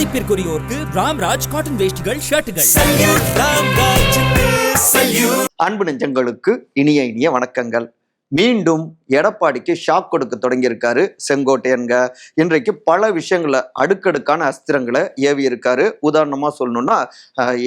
மதிப்பிற்குரியோருக்கு Ramraj cotton வேஷ்டிகள் ஷர்ட்டுகள் அன்பு நெஞ்சங்களுக்கு இனிய இனிய வணக்கங்கள். மீண்டும் எடப்பாடிக்கு ஷாக் கொடுக்க தொடங்கியிருக்காரு செங்கோட்டையன்க. இன்றைக்கு பல விஷயங்களை அடுக்கடுக்கான அஸ்திரங்களை ஏவி இருக்காரு உதாரணமாக சொல்லணும்னா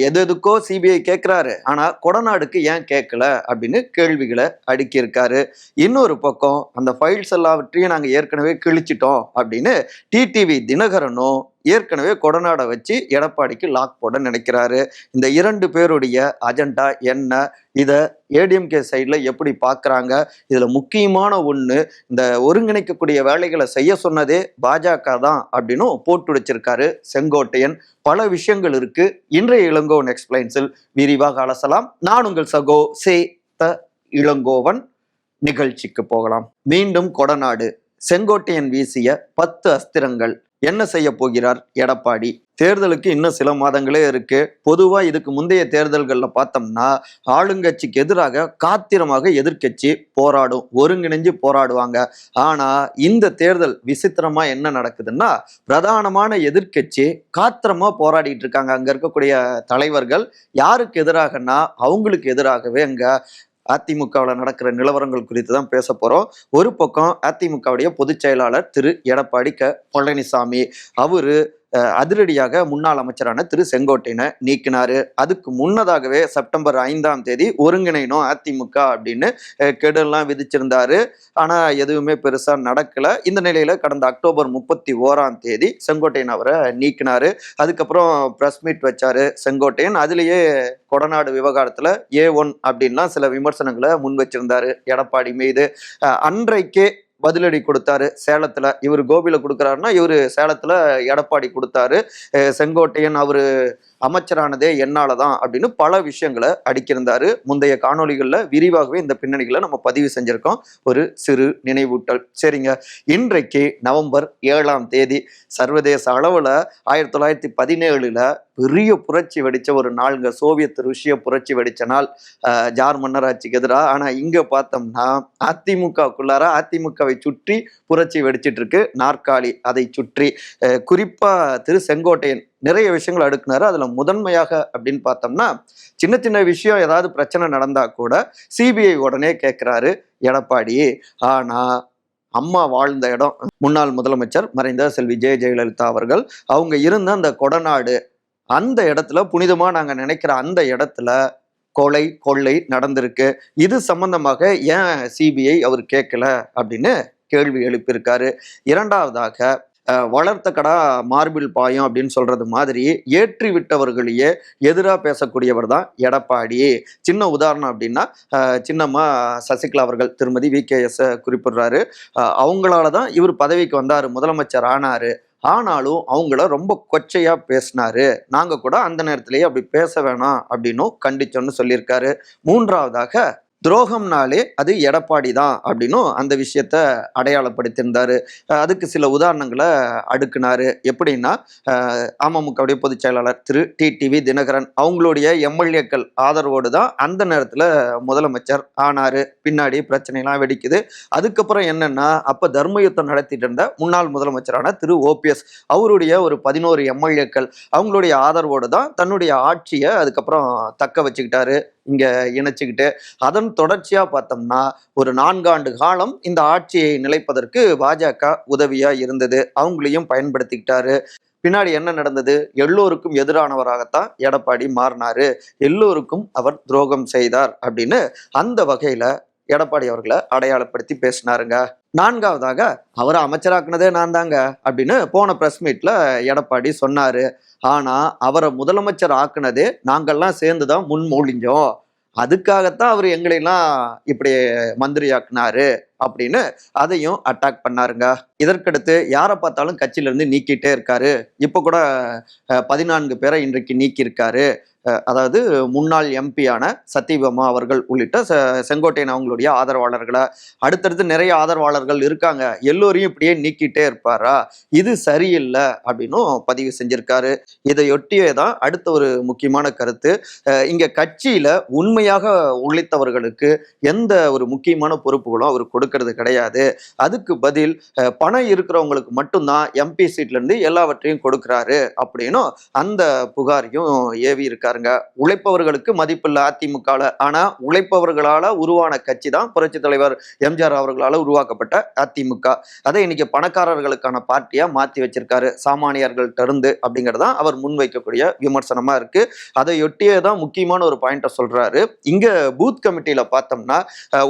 எது எதுக்கோ சிபிஐ கேட்குறாரு ஆனால் கொடநாடுக்கு ஏன் கேட்கல அப்படின்னு கேள்விகளை அடுக்கியிருக்காரு. இன்னொரு பக்கம் அந்த ஃபைல்ஸ் எல்லாவற்றையும் நாங்கள் ஏற்கனவே கிழிச்சிட்டோம் அப்படின்னு டிடிவி தினகரனும் ஏற்கனவே கொடநாடை வச்சு எடப்பாடிக்கு லாக் போட நினைக்கிறாரு. இந்த இரண்டு பேருடைய அஜெண்டா என்ன? இதை ஏடிஎம்கே சைடில் எப்படி பார்க்குறாங்க இதில் முக்கியமான ஒன்று இந்த ஒருங்கிணைக்கக்கூடிய வேலைகளை செய்ய சொன்னதே பாஜக தான் அப்படின்னும் போட்டு வச்சிருக்காரு செங்கோட்டையன். பல விஷயங்கள் இருக்கு. இன்றைய இளங்கோவன் எக்ஸ்பிளைன்ஸில் விரிவாக அலசலாம். நான் உங்கள் சகோ சே த இளங்கோவன். நிகழ்ச்சிக்கு போகலாம். மீண்டும் கொடநாடு. செங்கோட்டையன் வீசிய பத்து அஸ்திரங்கள். என்ன செய்ய போகிறார் எடப்பாடி? தேர்தலுக்கு இன்னும் சில மாதங்களே இருக்கு. பொதுவா இதுக்கு முந்தைய தேர்தல்கள்ல பார்த்தோம்னா ஆளுங்கட்சிக்கு எதிராக காத்திரமாக எதிர்க்கட்சி போராடும் ஒருங்கிணைஞ்சு போராடுவாங்க. ஆனா இந்த தேர்தல் விசித்திரமா என்ன நடக்குதுன்னா பிரதானமான எதிர்க்கட்சி காத்திரமா போராடிட்டு இருக்காங்க. அங்க இருக்கக்கூடிய தலைவர்கள் யாருக்கு எதிராகன்னா அவங்களுக்கு எதிராகவே அங்க அதிமுகவில் நடக்கிற நிலவரங்கள் குறித்து தான் பேச போகிறோம் ஒரு பக்கம் அதிமுகவுடைய பொதுச் செயலாளர் திரு எடப்பாடி க பழனிசாமி. அவரு அதிரடியாக முன்னாள் அமைச்சரான திரு செங்கோட்டையனை நீக்கினாரு. அதுக்கு முன்னதாகவே செப்டம்பர் ஐந்தாம் தேதி ஒருங்கிணைணும் அதிமுக அப்படின்னு கெடுலாம் விதிச்சிருந்தாரு. ஆனா எதுவுமே பெருசா நடக்கல. இந்த நிலையில கடந்த அக்டோபர் முப்பத்தி ஓராம் தேதி செங்கோட்டையன் அவரை நீக்கினாரு. அதுக்கப்புறம் பிரஸ் மீட் வச்சாரு செங்கோட்டையன். அதுலேயே கொடநாடு விவகாரத்துல ஏ ஒன் அப்படின்லாம் சில விமர்சனங்களை முன் வச்சிருந்தாரு எடப்பாடி மீது. அன்றைக்கே பதிலடி கொடுத்தாரு. சேலத்துல இவர் கோபியில கொடுக்குறாருன்னா இவர் சேலத்துல எடப்பாடி கொடுத்தாரு. செங்கோட்டையன் அவரு அமைச்சரானதே என்னால தான் அப்படின்னு பல விஷயங்களை அடிக்கிருந்தாரு. முந்தைய காணொலிகளில் விரிவாகவே இந்த பின்னணிகளை நம்ம பதிவு செஞ்சிருக்கோம். ஒரு சிறு நினைவூட்டல். சரிங்க. இன்றைக்கு நவம்பர் ஏழாம் தேதி சர்வதேச அளவில் ஆயிரத்தி தொள்ளாயிரத்தி பதினேழுல பெரிய புரட்சி வெடிச்ச ஒரு நாளுங்க. சோவியத் ருஷ்ய புரட்சி வெடிச்ச நாள். ஜார் மன்னராட்சிக்கு எதிராக. ஆனால் இங்கே பார்த்தோம்னா அதிமுகக்குள்ளார அதிமுகவை சுற்றி புரட்சி வெடிச்சிட்டு இருக்கு. நாற்காலி அதை சுற்றி. குறிப்பாக திரு செங்கோட்டையன் நிறைய விஷயங்கள் அடுக்குனாரு. அதுல முதன்மையாக அப்படின்னு பார்த்தோம்னா சின்ன சின்ன விஷயம் ஏதாவது பிரச்சனை நடந்தா கூட சிபிஐ உடனே கேட்கிறாரு எடப்பாடி ஆனா அம்மா வாழ்ந்த இடம். முன்னாள் முதலமைச்சர் மறைந்த செல்வி ஜெய ஜெயலலிதா அவர்கள் அவங்க இருந்த அந்த கொடநாடு அந்த இடத்துல புனிதமா நாங்க நினைக்கிற அந்த இடத்துல கொலை கொள்ளை நடந்திருக்கு. இது சம்பந்தமாக ஏன் சிபிஐ அவர் கேட்கல அப்படின்னு கேள்வி எழுப்பியிருக்காரு. இரண்டாவதாக வளர்த்த கடா மார்பில் பாயம் அப்படின்னு சொல்றது மாதிரி ஏற்றி விட்டவர்களையே எதிராக பேசக்கூடியவர் தான் எடப்பாடி. சின்ன உதாரணம் அப்படின்னா சின்னம்மா சசிகலா அவர்கள் திருமதி வி. கே. எஸ். குறிப்பிடுறாரு. அவங்களால தான் இவர் பதவிக்கு வந்தார் முதலமைச்சர் ஆனார். ஆனாலும் அவங்கள ரொம்ப கொச்சையாக பேசினாரு. நாங்கள் கூட அந்த நேரத்திலேயே அப்படி பேச வேணாம் அப்படின்னும் கண்டிச்சோன்னு சொல்லியிருக்காரு. மூன்றாவதாக துரோகம்னாலே அது எடப்பாடி தான் அப்படின்னும் அந்த விஷயத்த அடையாளப்படுத்தியிருந்தார். அதுக்கு சில உதாரணங்களை அடுக்குனாரு. எப்படின்னா அமமுகவுடைய பொதுச் செயலாளர் திரு டிடிவி தினகரன் அவங்களுடைய எம்எல்ஏக்கள் ஆதரவோடு தான் அந்த நேரத்தில் முதலமைச்சர் ஆனார். பின்னாடி பிரச்சனைலாம் வெடிக்குது. அதுக்கப்புறம் என்னென்னா அப்போ தர்மயுத்தம் நடத்திட்டு இருந்த முன்னாள் முதலமைச்சரான திரு ஓபிஎஸ் அவருடைய ஒரு பதினோரு எம்எல்ஏக்கள் அவங்களுடைய ஆதரவோடு தான் தன்னுடைய ஆட்சியை அதுக்கப்புறம் தக்க வச்சுக்கிட்டாரு. இங்கே இணைச்சிக்கிட்டு அதன் தொடர்ச்சியாக பார்த்தோம்னா ஒரு நான்காண்டு காலம் இந்த ஆட்சியை நிலைப்பதற்கு பாஜக உதவியாக இருந்தது. அவங்களையும் பயன்படுத்திக்கிட்டாரு. பின்னாடி என்ன நடந்தது? எல்லோருக்கும் எதிரானவராகத்தான் எடப்பாடி மாறினாரு. எல்லோருக்கும் அவர் துரோகம் செய்தார் அப்படின்னு அந்த வகையில எடப்பாடி அவர்களை அடையாளப்படுத்தி பேசினாருங்க. நான்காவதாக அவரை அமைச்சராக்குனதே நான் தாங்க அப்படின்னு போன பிரஸ் மீட்ல எடப்பாடி சொன்னாரு. ஆனா அவரை முதலமைச்சர் ஆக்குனதே நாங்கள்லாம் சேர்ந்து தான் முன்மொழிஞ்சோம். அதுக்காகத்தான் அவர் எங்களையெல்லாம் இப்படி மந்திரியாக்குனாரு அப்படின்னு அதையும் அட்டாக் பண்ணாருங்க. இதற்கடுத்து யாரை பார்த்தாலும் கட்சியிலேருந்து நீக்கிட்டே இருக்காரு. இப்போ கூட பதினான்கு பேரை இன்றைக்கு நீக்கியிருக்காரு. அதாவது முன்னாள் எம்பியான சத்யபாமா அவர்கள் உள்ளிட்ட செங்கோட்டையன் அவங்களுடைய ஆதரவாளர்களை அடுத்தடுத்து நிறைய ஆதரவாளர்கள் இருக்காங்க. எல்லோரையும் இப்படியே நீக்கிட்டே இருப்பாரா? இது சரியில்லை அப்படின்னும் பதிவு செஞ்சிருக்காரு. இதையொட்டியே தான் அடுத்த ஒரு முக்கியமான கருத்து. இங்க கட்சியில உண்மையாக உழைத்தவர்களுக்கு எந்த ஒரு முக்கியமான பொறுப்புகளும் அவர் கொடுக்கறது கிடையாது. அதுக்கு பதில் பணம் இருக்கிறவங்களுக்கு மட்டும்தான் எம்பி சீட்ல இருந்து எல்லாவற்றையும் கொடுக்கிறாரு அப்படின்னும் அந்த புகாரையும் ஏவி இருக்காருங்க உழைப்பவர்களுக்கு மதிப்பில்லை அதிமுகல. ஆனா உழைப்பவர்களால உருவான கட்சி தான் புரட்சி தலைவர் எம்ஜிஆர் அவர்களால உருவாக்கப்பட்ட அதிமுக. அதை இன்னைக்கு பணக்காரர்களுக்கான பார்ட்டியா மாத்தி வச்சிருக்காரு. சாமானியர்கள்ட்ட இருந்து அப்படிங்கறதான் அவர் முன்வைக்கக்கூடிய விமர்சனமா இருக்கு. அதையொட்டியே தான் முக்கியமான ஒரு பாயிண்ட சொல்றாரு. இங்க பூத் கமிட்டியில பார்த்தோம்னா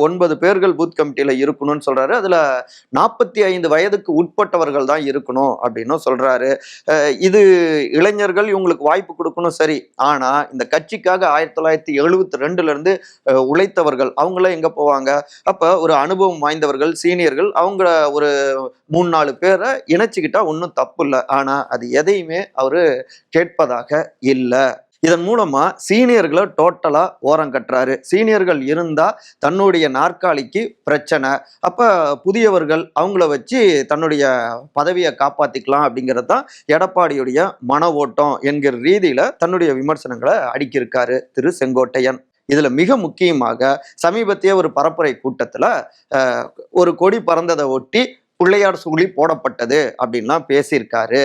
ஒன்பது பேர்கள் பூத் கமிட்டியில இருக்கணும்னு சொல்றாரு. அதுல நாற்பத்தி ஐந்து வயதுக்கு உட்பட்டவர்கள் தான் இருக்கணும் அப்படின்னு சொல்றாரு. இது இளைஞர்கள் இவங்களுக்கு வாய்ப்பு கொடுக்கணும் சரி. ஆனா இந்த கட்சிக்காக ஆயிரத்தி தொள்ளாயிரத்தி எழுபத்தி ரெண்டுல இருந்து உழைத்தவர்கள் அவங்களாம் எங்க போவாங்க? அப்ப ஒரு அனுபவம் வாய்ந்தவர்கள் சீனியர்கள் அவங்க ஒரு மூணு நாலு பேரை இணைச்சுக்கிட்டா ஒன்றும் தப்பு இல்லை. ஆனா அது எதையுமே அவரு கேட்பதாக இல்லை. இதன் மூலமா சீனியர்களை டோட்டலா ஓரம் கட்டுறாரு. சீனியர்கள் இருந்தா தன்னுடைய நாற்காலிக்கு பிரச்சனை. அப்ப புதியவர்கள் அவங்கள வச்சு தன்னுடைய பதவியை காப்பாத்திக்கலாம் அப்படிங்கிறது தான் எடப்பாடியுடைய மன ஓட்டம் என்கிற ரீதியில தன்னுடைய விமர்சனங்களை அடுக்கியிருக்காரு திரு செங்கோட்டையன். இதுல மிக முக்கியமாக சமீபத்திய ஒரு பரப்புரை கூட்டத்துல ஒரு கொடி பறந்ததை ஒட்டி பிள்ளையார் சூழி போடப்பட்டது அப்படின்லாம் பேசியிருக்காரு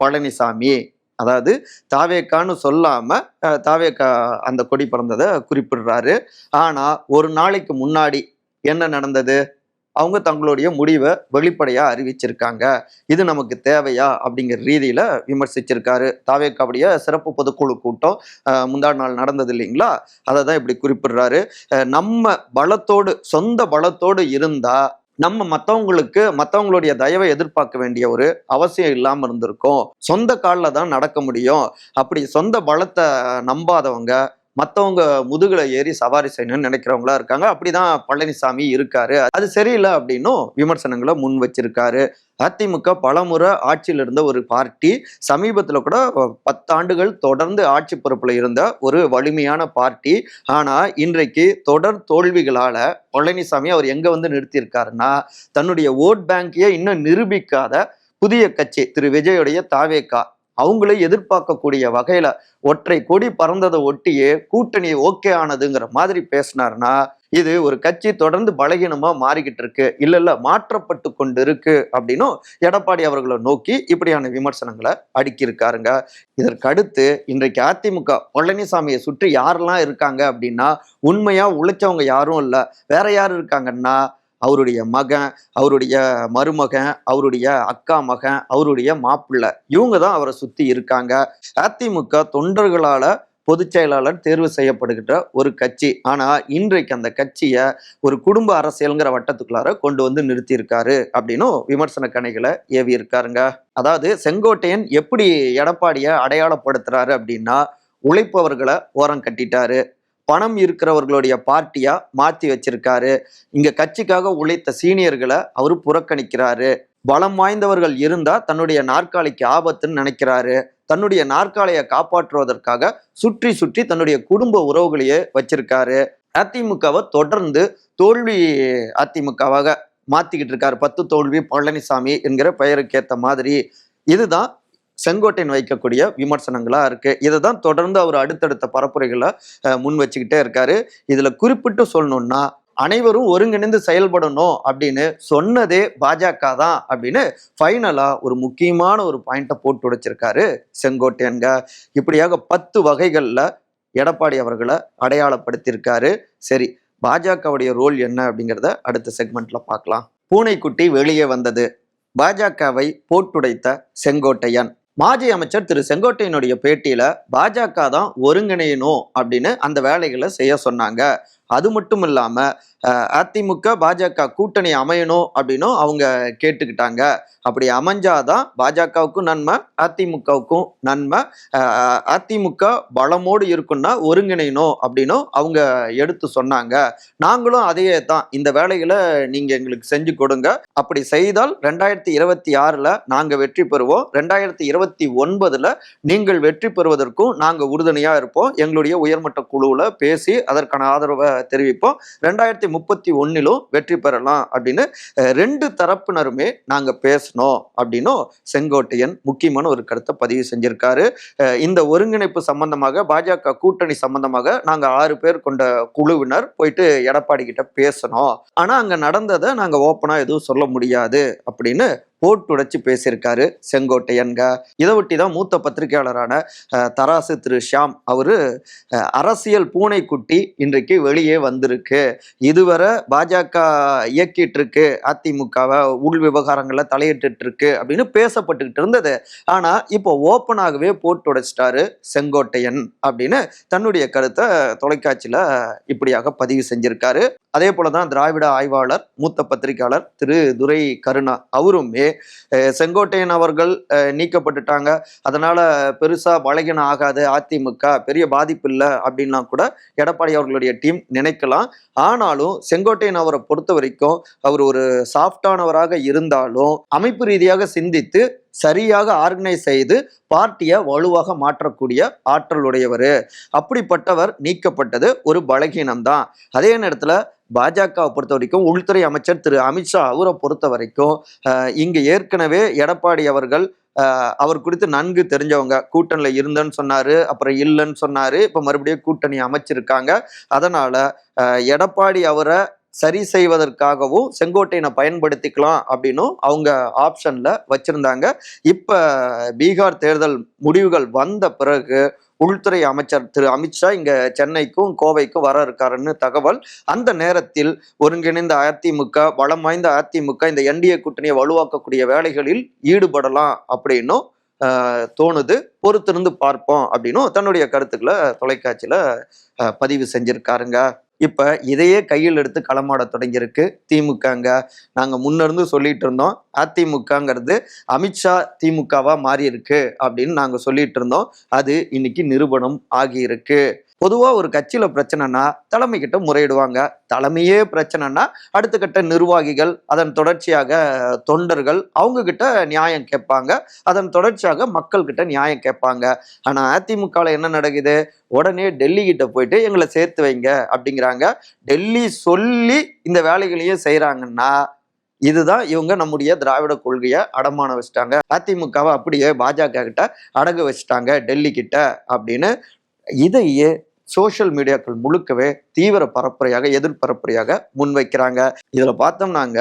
பழனிசாமி. அதாவது தாவேக்கான்னு சொல்லாம தாவேக்கா அந்த கொடி பிறந்ததை குறிப்பிடுறாரு. ஆனா ஒரு நாளைக்கு முன்னாடி என்ன நடந்தது? அவங்க தங்களுடைய முடிவை வெளிப்படையா அறிவிச்சிருக்காங்க. இது நமக்கு தேவையா? அப்படிங்கிற ரீதியில விமர்சிச்சிருக்காரு. தாவேக்காவுடைய சிறப்பு பொதுக்குழு கூட்டம் முந்தா நாள் நடந்தது இல்லைங்களா? அதை தான் இப்படி குறிப்பிடுறாரு. நம்ம பலத்தோடு சொந்த பலத்தோடு இருந்தா நம்ம மற்றவங்களுக்கு மற்றவங்களுடைய தயவை எதிர்பார்க்க வேண்டிய ஒரு அவசியம் இல்லாமல் இருந்திருக்கும். சொந்த காலில் தான் நடக்க முடியும். அப்படி சொந்த பலத்தை நம்பாதவங்க மற்றவங்க முதுகுல ஏறி சவாரி செய்யணும்னு நினைக்கிறவங்களா இருக்காங்க. அப்படிதான் பழனிசாமி இருக்காரு. அது சரியில்லை அப்படின்னும் விமர்சனங்களை முன் வச்சிருக்காரு. அதிமுக பலமுறை ஆட்சியில் இருந்த ஒரு பார்ட்டி சமீபத்தில் கூட பத்தாண்டுகள் தொடர்ந்து ஆட்சி பொறுப்பில் இருந்த ஒரு வலிமையான பார்ட்டி. ஆனால் இன்றைக்கு தொடர் தோல்விகளால் பழனிசாமி அவர் எங்கே வந்து நிறுத்தியிருக்காருன்னா தன்னுடைய ஓட் பேங்கையே இன்னும் நிரூபிக்காத புதிய கட்சி திரு. விஜயுடைய தாவேக்கா அவங்களே எதிர்பார்க்கக்கூடிய வகையில ஒற்றை கொடி பறந்ததை ஒட்டியே கூட்டணி ஓகே ஆனதுங்கிற மாதிரி பேசினார்னா இது ஒரு கட்சி தொடர்ந்து பலகீனமா மாறிக்கிட்டு இருக்கு. இல்ல இல்ல மாற்றப்பட்டு கொண்டு இருக்கு அப்படின்னும் எடப்பாடி அவர்களை நோக்கி இப்படியான விமர்சனங்களை அடுக்கியிருக்காருங்க. இதற்கடுத்து இன்றைக்கு அதிமுக பழனிசாமியை சுற்றி யாரெல்லாம் இருக்காங்க அப்படின்னா உண்மையா உழைச்சவங்க யாரும் இல்லை. வேற யார் இருக்காங்கன்னா அவருடைய மகன் அவருடைய மருமகன் அவருடைய அக்கா மகன் அவருடைய மாப்பிள்ளை இவங்க தான் அவரை சுத்தி இருக்காங்க. அதிமுக தொண்டர்களால பொதுச் செயலாளர் தேர்வு செய்யப்படுகின்ற ஒரு கட்சி. ஆனா இன்றைக்கு அந்த கட்சியை ஒரு குடும்ப அரசியல்ங்கிற வட்டத்துக்குள்ளார கொண்டு வந்து நிறுத்தியிருக்காரு அப்படின்னும் விமர்சன கணைகளை ஏவி இருக்காருங்க. அதாவது செங்கோட்டையன் எப்படி எடப்பாடியை அடையாளப்படுத்துறாரு அப்படின்னா உழைப்பவர்களை ஓரம் கட்டிட்டாரு. பணம் இருக்கிறவர்களுடைய பார்ட்டியா மாத்தி வச்சிருக்காரு. இங்க கட்சிக்காக உழைத்த சீனியர்களை அவரு புறக்கணிக்கிறாரு. பலம் வாய்ந்தவர்கள் இருந்தா தன்னுடைய நாற்காலிக்கு ஆபத்துன்னு நினைக்கிறாரு. தன்னுடைய நாற்காலியை காப்பாற்றுவதற்காக சுற்றி சுற்றி தன்னுடைய குடும்ப உறவுகளையே வச்சிருக்காரு. அதிமுகவை தொடர்ந்து தோல்வி அதிமுகவாக மாத்திக்கிட்டு இருக்காரு. பத்து தோல்வி பழனிசாமி என்கிற பெயருக்கு ஏற்ற மாதிரி. இதுதான் செங்கோட்டையன் வைக்கக்கூடிய விமர்சனங்களா இருக்கு. இதை தான் தொடர்ந்து அவர் அடுத்தடுத்த பரப்புரைகளை முன் வச்சுக்கிட்டே இருக்காரு. இதுல குறிப்பிட்டு சொல்லணும்னா அனைவரும் ஒருங்கிணைந்து செயல்படணும் அப்படின்னு சொன்னதே பாஜக தான் அப்படின்னு ஃபைனலாக ஒரு முக்கியமான ஒரு பாயிண்ட்டை போட்டு உடைச்சிருக்காரு செங்கோட்டையன்க. இப்படியாக பத்து வகைகளில் எடப்பாடி அவர்களை அடையாளப்படுத்தியிருக்காரு. சரி பாஜகவுடைய ரோல் என்ன அப்படிங்கிறத அடுத்த செக்மெண்ட்ல பார்க்கலாம். பூனைக்குட்டி வெளியே வந்தது. பாஜகவை போட்டுடைத்த செங்கோட்டையன். மாஜி அமைச்சர் திரு செங்கோட்டையனுடைய பேட்டியில பாஜக தான் ஒருங்கிணையணும் அப்படின்னு அந்த வேலைகளை செய்ய சொன்னாங்க. அது மட்டும் இல்லாம அதிமுக பாஜக கூட்டணி அமையணும் அப்படின்னும் அவங்க கேட்டுக்கிட்டாங்க. அப்படி அமைஞ்சாதான் பாஜகவுக்கும் நன்மை அதிமுகவுக்கும் நன்மை அதிமுக பலமோடு இருக்குன்னா ஒருங்கிணையணும் அப்படின்னும் அவங்க எடுத்து சொன்னாங்க. நாங்களும் அதையே தான் இந்த வேலைகளை நீங்க எங்களுக்கு செஞ்சு கொடுங்க. அப்படி செய்தால் ரெண்டாயிரத்தி இருபத்தி ஆறுல நாங்க வெற்றி பெறுவோம். ரெண்டாயிரத்தி இருபத்தி ஒன்பதுல நீங்கள் வெற்றி பெறுவதற்கும் நாங்க உறுதுணையா இருப்போம். எங்களுடைய உயர்மட்ட குழுவுல பேசி அதற்கான ஆதரவை தெரிவிப்போம். ரெண்டாயிரத்தி முப்பத்தி ஒன்னிலும் வெற்றி பெறலாம் அப்படின்னு ரெண்டு தரப்பினருமே நாங்க பேசணும் அப்படின்னும் செங்கோட்டையன் முக்கியமான ஒரு கருத்தை பதிவு செஞ்சிருக்காரு. இந்த ஒருங்கிணைப்பு சம்பந்தமாக பாஜக கூட்டணி சம்பந்தமாக நாங்க ஆறு பேர் கொண்ட குழுவினர் போயிட்டு எடப்பாடி கிட்ட பேசணும் ஆனா அங்க நடந்ததை நாங்க ஓப்பனாக எதுவும் சொல்ல முடியாது அப்படின்னு போட்டுடைச்சு பேசியிருக்காரு செங்கோட்டையன்க. இதை ஒட்டி தான் மூத்த பத்திரிகையாளரான தராசு திரு ஷியாம் அவரு அரசியல் பூனைக்குட்டி இன்றைக்கு வெளியே வந்திருக்கு. இதுவரை பாஜக இயக்கிட்டு இருக்கு அதிமுகவை உள் விவகாரங்களில் தலையிட்டு இருக்கு அப்படின்னு பேசப்பட்டுக்கிட்டு இருந்தது. ஆனா இப்போ ஓப்பனாகவே போட்டுடைச்சிட்டாரு செங்கோட்டையன் அப்படின்னு தன்னுடைய கருத்தை தொலைக்காட்சியில இப்படியாக பதிவு செஞ்சிருக்காரு. அதே போலதான் திராவிட ஆய்வாளர் மூத்த பத்திரிகையாளர் திரு துரை கருணா அவருமே செங்கோட்டையன் அவர்கள் நீக்கப்பட்டுட்டாங்க. அதனால பெருசா பலகீனம் ஆகாது அதிமுக பெரிய பாதிப்பு இல்லை அப்படின்லாம் கூட எடப்பாடி அவர்களுடைய டீம் நினைக்கலாம். ஆனாலும் செங்கோட்டையன் அவரை பொறுத்த வரைக்கும் அவர் ஒரு சாஃப்டானவராக இருந்தாலும் அமைப்பு ரீதியாக சிந்தித்து சரியாக ஆர்கனைஸ் செய்து பார்ட்டியை வலுவாக மாற்றக்கூடிய ஆற்றல் உடையவர் அப்படிப்பட்டவர் நீக்கப்பட்டது ஒரு பலகீனம் தான் அதே நேரத்தில் பாஜகவை பொறுத்த வரைக்கும் உள்துறை அமைச்சர் திரு அமித்ஷா அவரை பொறுத்த வரைக்கும் இங்கே ஏற்கனவே எடப்பாடி அவர்கள் அவர் குறித்து நன்கு தெரிஞ்சவங்க. கூட்டணியில் இருந்தேன்னு சொன்னார் அப்புறம் இல்லைன்னு சொன்னாரு. இப்போ மறுபடியும் கூட்டணி அமைச்சிருக்காங்க. அதனால் எடப்பாடி அவரை சரி செய்வதற்காகவும் செங்கோட்டையனை பயன்படுத்திக்கலாம் அப்படின்னும் அவங்க ஆப்ஷன்ல வச்சிருந்தாங்க. இப்ப பீகார் தேர்தல் முடிவுகள் வந்த பிறகு உள்துறை அமைச்சர் திரு அமித்ஷா இங்க சென்னைக்கும் கோவைக்கும் வர இருக்காருன்னு தகவல். அந்த நேரத்தில் ஒருங்கிணைந்த அதிமுக வளம் வாய்ந்த அதிமுக இந்த என்டிஏ கூட்டணியை வலுவாக்கக்கூடிய வேலைகளில் ஈடுபடலாம் அப்படின்னும் தோணுது. பொறுத்திருந்து பார்ப்போம் அப்படின்னும் தன்னுடைய கருத்துக்களை தொலைக்காட்சியில பதிவு செஞ்சிருக்காருங்க. இப்போ இதையே கையில் எடுத்து களமாட தொடங்கியிருக்கு. திமுகங்க நாங்கள் முன்னிருந்து சொல்லிட்டு இருந்தோம். அதிமுகங்கிறது அமித்ஷா திமுகவாக மாறி இருக்கு அப்படின்னு நாங்கள் சொல்லிட்டு இருந்தோம். அது இன்னைக்கு நிரூபணம் ஆகியிருக்கு. பொதுவாக ஒரு கட்சியில் பிரச்சனைனா தலைமை கிட்ட முறையிடுவாங்க. தலைமையே பிரச்சனைனா அடுத்த கட்ட நிர்வாகிகள் அதன் தொடர்ச்சியாக தொண்டர்கள் அவங்க கிட்ட நியாயம் கேட்பாங்க. அதன் தொடர்ச்சியாக மக்கள் கிட்ட நியாயம் கேட்பாங்க. ஆனால் அதிமுகவில் என்ன நடக்குது? உடனே டெல்லி கிட்ட போயிட்டு எங்களை சேர்த்து வைங்க அப்படிங்கிறாங்க. டெல்லி சொல்லி இந்த வேலைகளையும் செய்கிறாங்கன்னா இதுதான் இவங்க நம்முடைய திராவிட கொள்கையை அடமான வச்சுட்டாங்க. அதிமுகவை அப்படியே பாஜக கிட்ட அடகு வச்சுட்டாங்க டெல்லி கிட்ட அப்படின்னு. இதையே சோஷியல் மீடியாக்கள் முழுக்கவே தீவிர பரப்புரையாக எதிர்பரப்புரையாக முன்வைக்கிறாங்க. இதில் பார்த்தோம்னாங்க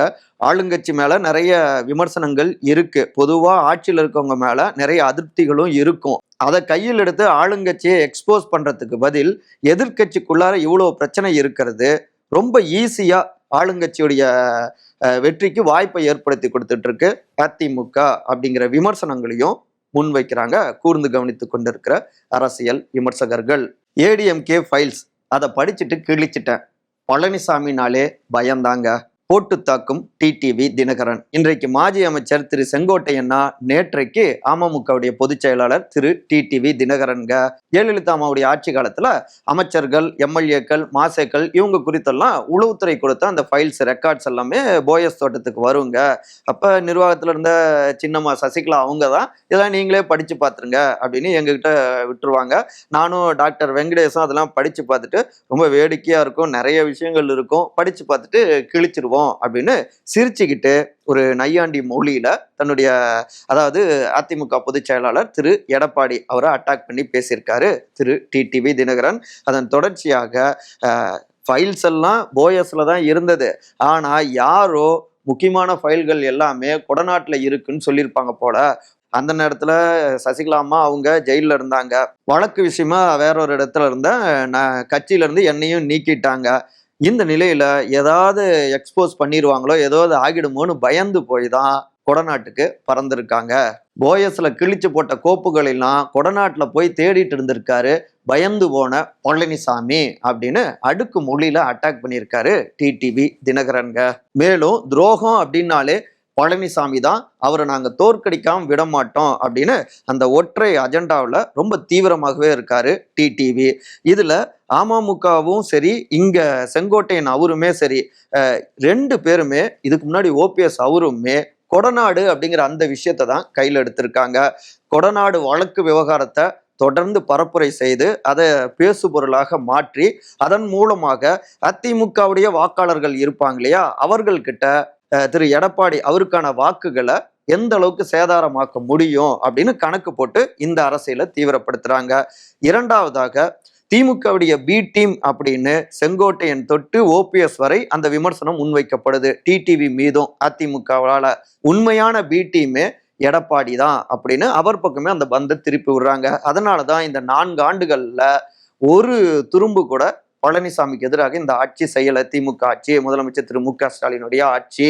ஆளுங்கட்சி மேலே நிறைய விமர்சனங்கள் இருக்கு. பொதுவாக ஆட்சியில் இருக்கவங்க மேலே நிறைய அதிருப்திகளும் இருக்கும். அதை கையில் எடுத்து ஆளுங்கட்சியை எக்ஸ்போஸ் பண்ணுறதுக்கு பதில் எதிர்க்கட்சிக்குள்ளார இவ்வளோ பிரச்சனை இருக்கிறது. ரொம்ப ஈஸியாக ஆளுங்கட்சியுடைய வெற்றிக்கு வாய்ப்பை ஏற்படுத்தி கொடுத்துட்டு இருக்கு அதிமுக அப்படிங்கிற விமர்சனங்களையும் முன்வைக்கிறாங்க. கூர்ந்து கவனித்து கொண்டிருக்கிற அரசியல் விமர்சகர்கள். ஏடிஎம்கே ஃபைல்ஸ் அதை படிச்சுட்டு கிழிச்சிட்டேன். பழனிசாமினாலே பயந்தாங்க. போட்டு தாக்கும் டிடிவி தினகரன். இன்றைக்கு மாஜி அமைச்சர் திரு செங்கோட்டையன்னா நேற்றைக்கு அமமுகவுடைய பொதுச் செயலாளர் திரு டிடிவி தினகரன்க ஜெயலலிதா அம்மாவுடைய ஆட்சி காலத்துல அமைச்சர்கள் எம்எல்ஏக்கள் மாசேக்கள் இவங்க குறித்தெல்லாம் உளவுத்துறை கொடுத்த அந்த ஃபைல்ஸ் ரெக்கார்ட்ஸ் எல்லாமே போயஸ் தோட்டத்துக்கு வருங்க. அப்ப நிர்வாகத்துல இருந்த சின்னம்மா சசிகலா அவங்க தான் இதெல்லாம் நீங்களே படிச்சு பார்த்துருங்க அப்படின்னு எங்ககிட்ட விட்டுருவாங்க. நானும் டாக்டர் வெங்கடேஷும் அதெல்லாம் படிச்சு பார்த்துட்டு ரொம்ப வேடிக்கையா இருக்கும். நிறைய விஷயங்கள் இருக்கும். படிச்சு பார்த்துட்டு கிழிச்சிருவோம். அப்படின்னு சிரிச்சுக்கிட்டு ஒரு நையாண்டி மொழியில தன்னுடைய அதாவது அதிமுக பொதுச் செயலாளர் திரு. எடப்பாடி அவரை அட்டாக் பண்ணி பேசியிருக்காரு திரு. டிடிவி தினகரன். அதன் தொடர்ச்சியாக ஃபைல்ஸ் எல்லாம் போயஸில் தான் இருந்தது. ஆனால் யாரோ முக்கியமான ஃபைல்கள் எல்லாமே கொடநாட்டில் இருக்குன்னு சொல்லியிருப்பாங்க போல. அந்த நேரத்தில் சசிகலா அம்மா அவங்க ஜெயிலில் இருந்தாங்க. வழக்கு விஷயமா வேற ஒரு இடத்துல இருந்த நான் கட்சியிலேருந்து என்னையும் நீக்கிட்டாங்க. இந்த நிலையில ஏதாவது எக்ஸ்போஸ் பண்ணிடுவாங்களோ ஏதாவது ஆகிடுமோன்னு பயந்து போய் தான் கொடநாட்டுக்கு பறந்திருக்காங்க. போயஸ்ல கிழிச்சு போட்ட கோப்புகளெல்லாம் கொடநாட்டில் போய் தேடிட்டு இருந்திருக்காரு. பயந்து போன பழனிசாமி அப்படின்னு அடுக்கு மொழியில அட்டாக் பண்ணியிருக்காரு டிடிவி தினகரன்க. மேலும் துரோகம் அப்படின்னாலே பழனிசாமி தான் அவரை நாங்கள் தோற்கடிக்காம விட மாட்டோம் அப்படின்னு அந்த ஒற்றை அஜெண்டாவில் ரொம்ப தீவிரமாகவே இருக்காரு டிடிவி இதில் அமமுகவும் சரி இங்கே செங்கோட்டையன் அவருமே சரி ரெண்டு பேருமே இதுக்கு முன்னாடி ஓபிஎஸ் அவருமே கொடநாடு அப்படிங்கிற அந்த விஷயத்தை தான் கையில் எடுத்திருக்காங்க. கொடநாடு வழக்கு விவகாரத்தை தொடர்ந்து பரப்புரை செய்து அதை பேசு பொருளாக மாற்றி அதன் மூலமாக அதிமுகவுடைய வாக்காளர்கள் இருப்பாங்க இல்லையா அவர்கள்கிட்ட திரு எடப்பாடி அவருக்கான வாக்குகளை எந்த அளவுக்கு சேதாரமாக்க முடியும் அப்படின்னு கணக்கு போட்டு இந்த அரசியலை தீவிரப்படுத்துறாங்க. இரண்டாவதாக திமுகவுடைய பி டீம் அப்படின்னு செங்கோட்டையன் தொட்டு ஓபிஎஸ் வரை அந்த விமர்சனம் முன்வைக்கப்படுது. டிடிவி மீதும் அதிமுகவால. உண்மையான பி டீமே எடப்பாடி தான் அப்படின்னு அவர் பக்கமே அந்த பந்தை திருப்பி விடுறாங்க. அதனால தான் இந்த நான்கு ஆண்டுகள்ல ஒரு துரும்பு கூட பழனிசாமிக்கு எதிராக இந்த ஆட்சி செயலை திமுக ஆட்சி முதலமைச்சர் திரு மு க ஸ்டாலினுடைய ஆட்சி.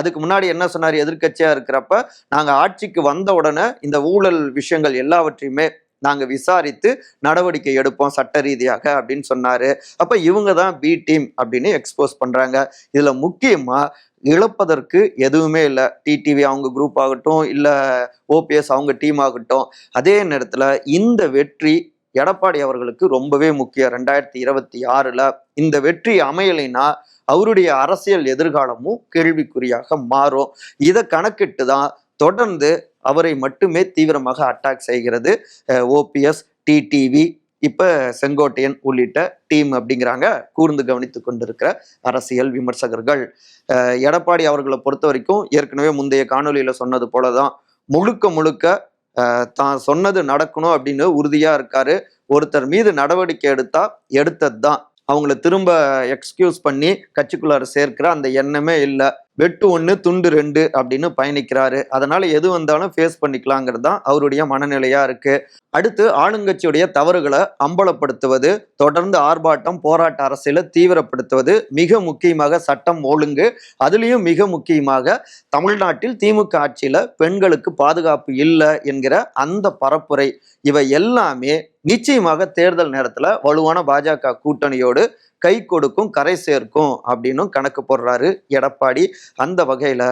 அதுக்கு முன்னாடி என்ன சொன்னார்? எதிர்க்கட்சியா இருக்கிறப்ப நாங்க ஆட்சிக்கு வந்த உடனே இந்த ஊழல் விஷயங்கள் எல்லாவற்றையுமே நாங்கள் விசாரித்து நடவடிக்கை எடுப்போம் சட்ட ரீதியாக அப்படின்னு சொன்னாரு. அப்போ இவங்க தான் பி டீம் அப்படின்னு எக்ஸ்போஸ் பண்ணுறாங்க இதில் முக்கியமாக இழப்பதற்கு எதுவுமே இல்லை. டிடிவி அவங்க குரூப் ஆகட்டும் இல்லை ஓபிஎஸ் அவங்க டீம் ஆகட்டும். அதே நேரத்தில் இந்த வெற்றி எடப்பாடி அவர்களுக்கு ரொம்பவே முக்கியம். ரெண்டாயிரத்தி இருபத்தி ஆறில் இந்த வெற்றி அமையலைன்னா அவருடைய அரசியல் எதிர்காலமும் கேள்விக்குறியாக மாறும். இதை கணக்கிட்டு தான் தொடர்ந்து அவரை மட்டுமே தீவிரமாக அட்டாக் செய்கிறது ஓபிஎஸ் டிடிவி இப்போ செங்கோட்டையன் உள்ளிட்ட டீம் அப்படிங்கிறாங்க கூர்ந்து கவனித்து கொண்டிருக்கிற அரசியல் விமர்சகர்கள். எடப்பாடி அவர்களை பொறுத்த வரைக்கும் ஏற்கனவே முந்தைய காணொலியில் சொன்னது போல தான் முழுக்க முழுக்க தான் சொன்னது நடக்கணும் அப்படின்னு உறுதியாக இருக்காரு. ஒருத்தர் மீது நடவடிக்கை எடுத்தா எடுத்தது தான் அவங்கள திரும்ப எக்ஸ்கியூஸ் பண்ணி கட்சிக்குள்ளார சேர்க்கிற அந்த எண்ணமே இல்லை. வெட்டு ஒன்று துண்டு ரெண்டு அப்படின்னு பயணிக்கிறாரு. அதனால எது வந்தாலும் ஃபேஸ் பண்ணிக்கலாங்கிறது தான் அவருடைய மனநிலையா இருக்கு. அடுத்து ஆளுங்கட்சியுடைய தவறுகளை அம்பலப்படுத்துவது தொடர்ந்து ஆர்ப்பாட்டம் போராட்ட அரசியலை தீவிரப்படுத்துவது மிக முக்கியமாக சட்டம் ஒழுங்கு அதுலேயும் மிக முக்கியமாக தமிழ்நாட்டில் திமுக ஆட்சியில பெண்களுக்கு பாதுகாப்பு இல்லை என்கிற அந்த பரப்புரை இவை எல்லாமே நிச்சயமாக தேர்தல் நேரத்துல வலுவான பாஜக கூட்டணியோடு கை கொடுக்கும் கரை சேர்க்கும் அப்படின்னும் கணக்கு போடுறாரு எடப்பாடி. அந்த வகையில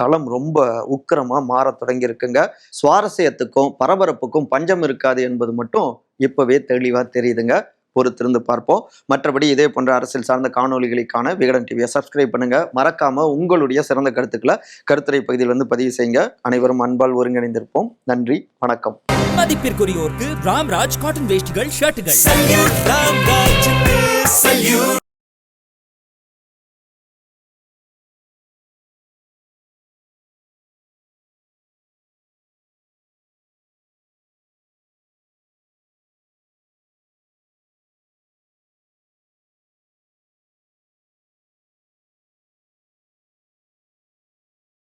களம் ரொம்ப உக்கிரமா மாற தொடங்கியிருக்குங்க. சுவாரஸ்யத்துக்கும் பரபரப்புக்கும் பஞ்சம் இருக்காது என்பது மட்டும் இப்பவே தெளிவா தெரியுதுங்க. பொறுத்திருந்து பார்ப்போம். மற்றபடி இதே போன்ற அரசியல் சார்ந்த காணொளிகளுக்கான விகடன் டிவியை சப்ஸ்கிரைப் பண்ணுங்க. மறக்காம உங்களுடைய சிறந்த கருத்துக்களை கருத்துரை பகுதியில் வந்து பதிவு செய்யுங்க. அனைவரும் அன்பால் ஒருங்கிணைந்திருப்போம். நன்றி வணக்கம். மதிப்பிற்குரியோருக்கு ராம்ராஜ் காட்டன் வேஷ்டிகள் ஷர்ட்டுகள்